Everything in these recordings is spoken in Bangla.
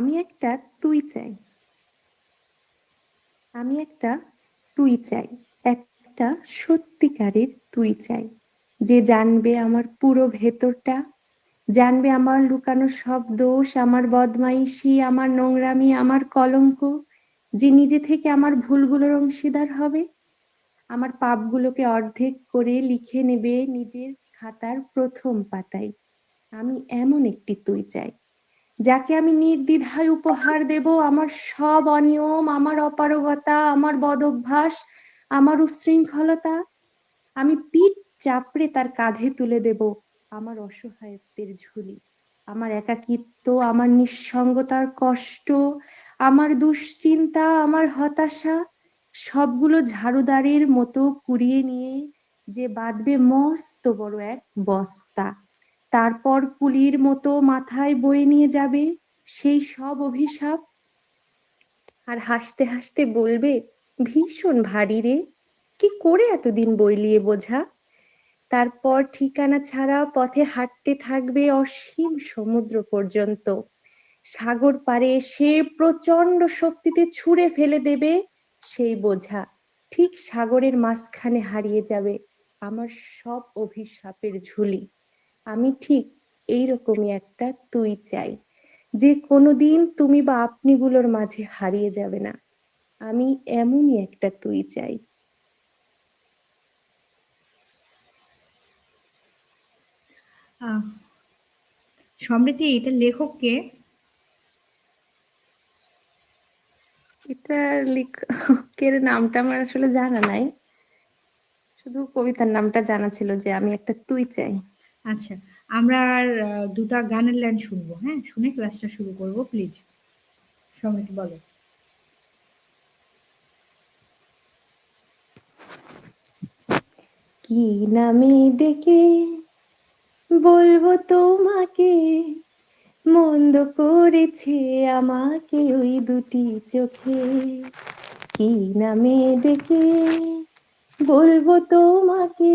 আমি একটা তুই চাই। আমি একটা তুই চাই। একটা সত্যিকারের তুই চাই। যে জানবে আমার পুরো ভেতরটা, জানবে আমার লুকানো সব দোষ, আমার বদমাইশি, আমার নোংরামি, আমার কলঙ্ক, যে নিজে থেকে আমার ভুলগুলোর অংশীদার হবে। আমার পাপগুলোকে অর্ধেক করে লিখে নেবে নিজের খাতার প্রথম পাতায়। আমি এমন একটি তুই চাই। যাকে আমি নির্দ্বিধায় উপহার দেব, আমার সব অনিয়ম, আমার অপারগতা, আমার বদভ্যাস, আমার উশৃঙ্খলতা, আমি পিঠ চাপড়ে তার কাঁধে তুলে দেব আমার অসহায়ত্বের ঝুলি, আমার একাকিত্ব, আমার নিঃসঙ্গতার কষ্ট, আমার দুশ্চিন্তা, আমার হতাশা, সবগুলো ঝাড়ুদারের মতো কুড়িয়ে নিয়ে যে বাঁধবে মস্ত বড় এক বস্তা। তারপর কুলির মতো মাথায় বয়ে নিয়ে যাবে সেই সব অভিশাপ? আর হাসতে হাসতে বলবে, ভীষণ ভারী রে, কি করে এতদিন বইলিয়ে বোঝা? তারপর ঠিকানা ছাড়া পথে হাঁটতে থাকবে অসীম সমুদ্র পর্যন্ত। সাগর পারে এসে প্রচণ্ড শক্তিতে ছুঁড়ে ফেলে দেবে সেই বোঝা। ঠিক সাগরের মাঝখানে হারিয়ে যাবে আমার সব অভিশাপের ঝুলি। আমি ঠিক এইরকমই একটা তুই চাই। যে কোনোদিন তুমি বা আপনিগুলোর মাঝে হারিয়ে যাবে না। আমি এমনই একটা তুই চাই। সমৃদ্ধি এটা লেখককে এটার লেখকের নামটা আমার আসলে জানা নাই। শুধু কবিতার নামটা জানা ছিল যে আমি একটা তুই চাই। আচ্ছা আমরা আর দুটা গানের লাইন শুনব হ্যাঁ? শুনে ক্লাসটা শুরু করব প্লিজ সমৃদ্ধি বলো। কি নামে ডেকে বলব তোমাকে? মন্দ করেছে আমাকে ওই দুটি চোখে। কি নামে ডেকে বলব তোমাকে?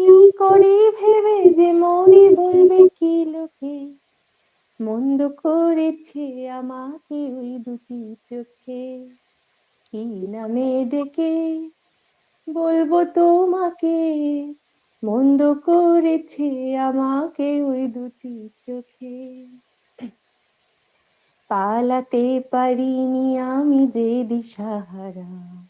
কি করে ভেবে যে মনে বলবে কি লোকে? মন্দ করেছে আমাকে ওই দুটি চোখে। কি নামে ডেকে বলব তোমাকে? মন্দ করেছে আমাকে ওই দুটি চোখে। পালাতে পারিনি আমি যে দিশাহারা।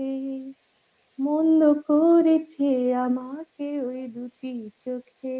চোখে মন্দ করেছে আমাকে ওই দুটি চোখে।